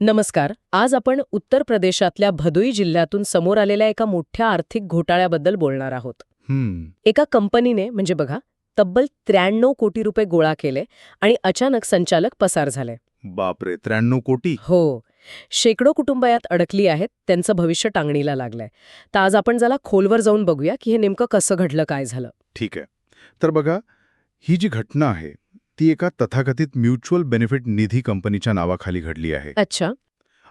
नमस्कार आज आपण उत्तर प्रदेशातल्या भदोई जिल्ह्यातून समोर आलेल्या एका मोठ्या आर्थिक घोटाळ्याबद्दल बोलणार आहोत. हम्म. एका कंपनीने म्हणजे बघा तब्बल त्र्याण्णव कोटी रुपये गोळा केले आणि अचानक संचालक पसार झाले. बापरे त्र्याण्णव कोटी? हो. शेकडो कुटुंब यात अडकली आहेत त्यांचं भविष्य टांगणीला लागलंय. तर आज आपण जरा खोलवर जाऊन बघूया की हे नेमकं कसं घडलं काय झालं. ठीक आहे. तर बघा ही जी घटना आहे ती एका तथाकथित म्युच्युअल बेनिफिट निधी कंपनीच्या नावाखाली घडली आहे. अच्छा.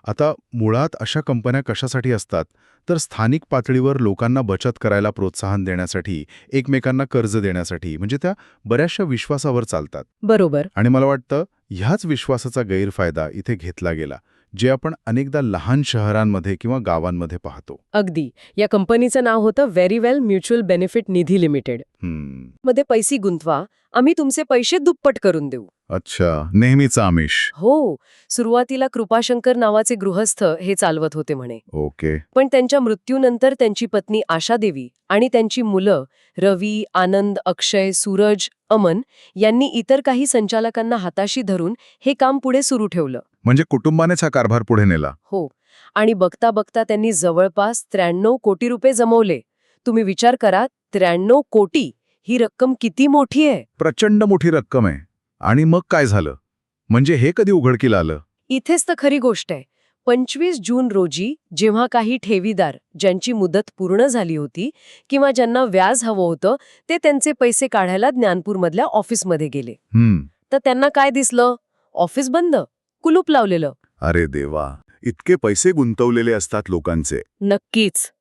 आता मुळात अशा कंपन्या कशासाठी असतात? तर स्थानिक पातळीवर लोकांना बचत करायला प्रोत्साहन देण्यासाठी एकमेकांना कर्ज देण्यासाठी म्हणजे त्या बऱ्याचशा विश्वासावर चालतात. बरोबर. आणि मला वाटतं ह्याच विश्वासाचा गैरफायदा इथे घेतला गेला जे आपण अनेकदा लहान शहरांमध्ये किंवा गावांमध्ये पाहतो. अगदी. या कंपनीचं नाव होतं very well mutual benefit Nidhi limited. मध्ये पैसे गुंतवा आम्ही तुमचे पैसे दुप्पट करून देऊ. अच्छा नेहमीचा आमिष. हो सुरुवातीला कृपाशंकर नावाचे गृहस्थ हे चालवत होते म्हणे. ओके. पण त्यांच्या मृत्यूनंतर त्यांची पत्नी आशादेवी आणि त्यांची मुलं रवी आनंद अक्षय सूरज अमन यांनी इतर काही संचालकांना हाताशी धरून हे काम पुढे सुरू ठेवलं. म्हणजे कुटुंबानेच हा कारभार पुढे नेला. हो आणि बघता बघता त्यांनी जवळपास त्र्याण्णव कोटी रुपये जमवले. तुम्ही विचार करा त्र्याण्णव कोटी ही रक्कम किती मोठी आहे? प्रचंड मोठी रक्कम आहे. आणि मग काय झालं? म्हणजे हे कधी उघडकीला आलं? इथेच तर खरी गोष्ट आहे. पंचवीस जून रोजी जेव्हा काही ठेवीदार ज्यांची मुदत पूर्ण झाली होती किंवा ज्यांना व्याज हवं होतं ते त्यांचे पैसे काढायला ज्ञानपूरमधल्या ऑफिसमध्ये गेले. तर त्यांना काय दिसलं? ऑफिस बंद. कुलूप लावलेलं. अरे देवा. इतके पैसे गुंतवलेले असतात लोकांचे. नक्कीच.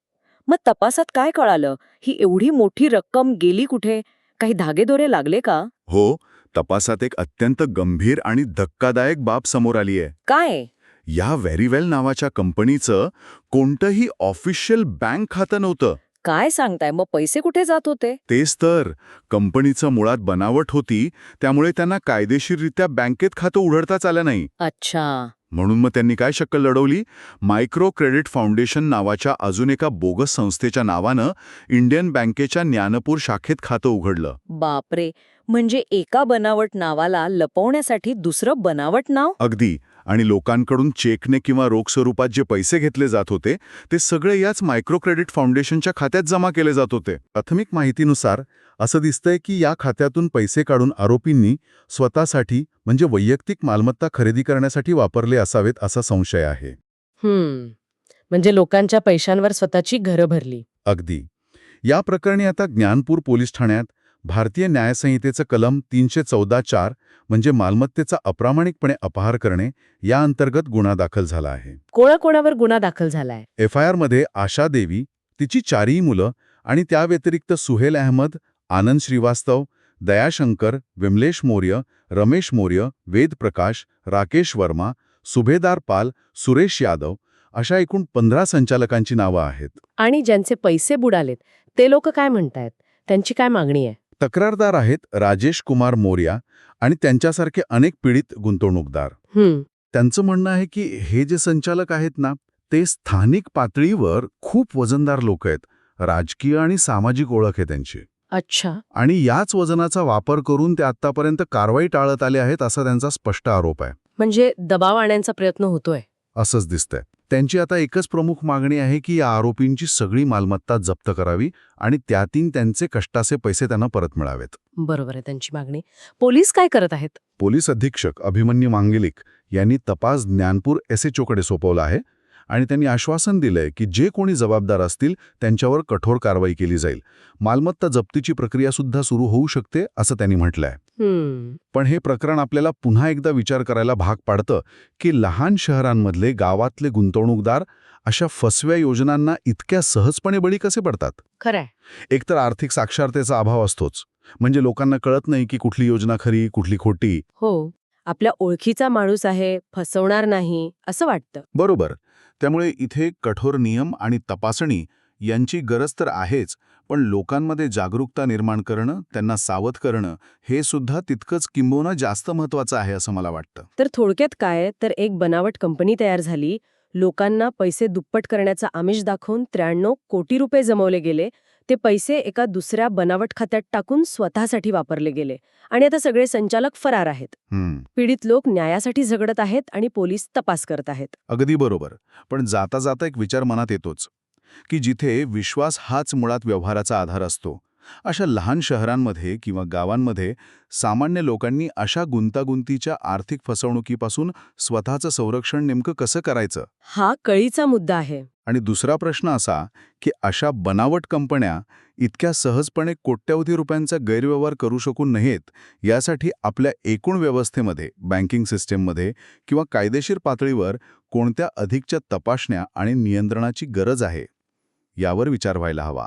मग तपासात काय कळालं? ही एवढी मोठी रक्कम गेली कुठे? काही धागेदोरे लागले का? हो तपासात एक अत्यंत गंभीर आणि धक्कादायक बाब समोर आली आहे. काय? या व्हेरीवेल नावाच्या कंपनीचं कोणतंही ऑफिशियल बँक खातं नव्हतं. काय सांगताय? मग पैसे कुठे जात होते? तेच तर कंपनीचं मुळात बनावट होती त्यामुळे त्यांना कायदेशीररित्या बँकेत खातं उघडताच आलं नाही. अच्छा. म्हणून मग त्यांनी काय शक्कल लढवली? मायक्रो क्रेडिट फाउंडेशन नावाच्या अजून एका बोगस संस्थेच्या नावानं इंडियन बँकेच्या ज्ञानपूर शाखेत खातं उघडलं. बापरे! म्हणजे एका बनावट नावाला लपवण्यासाठी दुसरं बनावट नाव? अगदी. आणि लोकांकडून चेकने किंवा रोख स्वरूपात जे पैसे घेतले जात होते ते सगळे याच मायक्रो क्रेडिट फाउंडेशनच्या खात्यात जमा केले जात होते. प्राथमिक माहितीनुसार असं दिसतंय की या खात्यातून पैसे काढून आरोपींनी स्वतःसाठी म्हणजे वैयक्तिक मालमत्ता खरेदी करण्यासाठी वापरले असावेत असा संशय आहे. म्हणजे लोकांच्या पैशांवर स्वतःची घरं भरली. अगदी. या प्रकरणी आता ज्ञानपूर पोलीस ठाण्यात भारतीय न्यायसंहितेचं कलम तीनशे चौदा चार म्हणजे मालमत्तेचा अप्रामाणिकपणे अपहार करणे या अंतर्गत गुन्हा दाखल झाला आहे. कोणाकोणावर गुन्हा दाखल झालाय? एफ आय आरमध्ये आशा देवी तिची चारही मुलं आणि त्या व्यतिरिक्त सुहेल अहमद आनंद श्रीवास्तव दयाशंकर विमलेश मौर्य रमेश मौर्य वेद प्रकाश राकेश वर्मा सुभेदार पाल सुरेश यादव अशा एकूण पंधरा संचालकांची नावं आहेत. आणि ज्यांचे पैसे बुडालेत ते लोक काय म्हणतायत? त्यांची काय मागणी आहे? तक्रारदार आहेत राजेश कुमार मोर्या आणि त्यांच्यासारखे अनेक पीडित गुंतवणूकदार. त्यांचं म्हणणं आहे की हे जे संचालक आहेत ना ते स्थानिक पातळीवर खूप वजनदार लोक आहेत. राजकीय आणि सामाजिक ओळख आहे त्यांची. अच्छा. आणि याच वजनाचा वापर करून ते आतापर्यंत कारवाई टाळत आले आहेत असा त्यांचा स्पष्ट आरोप आहे. म्हणजे दबाव आणण्याचा प्रयत्न होतोय. असंच दिसतंय. त्यांची आता एकच प्रमुख मागणी आहे की या आरोपींची सगळी मालमत्ता जप्त करावी आणि त्यातीन त्यांचे कष्टाचे पैसे त्यांना परत मिळावेत. बरोबर आहे त्यांची मागणी. पोलीस काय करत आहेत? पोलीस अधीक्षक अभिमन्यू मांगेलिक यांनी तपास ज्ञानपूर एसएचओकडे सोपवला आहे आणि त्यांनी आश्वासन दिलंय की जे कोणी जबाबदार असतील त्यांच्यावर कठोर कारवाई केली जाईल. मालमत्ता जप्तीची प्रक्रिया सुद्धा सुरू होऊ शकते असं त्यांनी म्हटलंय. पण हे प्रकरण आपल्याला पुन्हा एकदा विचार करायला भाग पाडतं की लहान शहरांमधले गावातले गुंतवणूकदार अशा फसव्या योजनांना इतक्या सहजपणे बळी कसे पडतात? खरंय. एकतर आर्थिक साक्षरतेचा अभाव असतोच. म्हणजे लोकांना कळत नाही की कुठली योजना खरी कुठली खोटी. हो. आपल्या ओळखीचा माणूस आहे फसवणार नाही असं वाटतं. बरोबर. त्यामुळे इथे कठोर नियम आणि तपासणी यांची गरज तर आहेच पण लोकांमध्ये जागरूकता निर्माण करणं त्यांना सावध करणं हे सुद्धा तितकंच किंबहुना जास्त महत्वाचं आहे असं मला वाटतं. तर थोडक्यात काय? तर एक बनावट कंपनी तयार झाली. लोकांना पैसे दुप्पट करण्याचा आमिष दाखवून त्र्याण्णव कोटी रुपये जमवले गेले. ते पैसे एका दुसऱ्या बनावट खात्यात टाकून स्वतःसाठी वापरले गेले. आणि आता सगळे संचालक फरार आहेत. पीडित लोक न्यायासाठी झगडत आहेत आणि पोलीस तपास करत आहेत. अगदी बरोबर. पण जाता जाता एक विचार मनात येतोच. की जिथे विश्वास हाच मुळात व्यवहाराचा आधार असतो. अशा लहान शहरांमध्ये किंवा गावांमध्ये सामान्य लोकांनी अशा गुंतागुंतीच्या आर्थिक फसवणुकीपासून स्वतःचं संरक्षण नेमकं कसं करायचं? हा कळीचा मुद्दा आहे. आणि दुसरा प्रश्न असा की अशा बनावट कंपन्या इतक्या सहजपणे कोट्यवधी रुपयांचा गैरव्यवहार करू शकू नयेत यासाठी आपल्या एकूण व्यवस्थेमध्ये बँकिंग सिस्टीममध्ये किंवा कायदेशीर पातळीवर कोणत्या अधिकच्या तपासण्या आणि नियंत्रणाची गरज आहे? यावर विचार व्हायला हवा.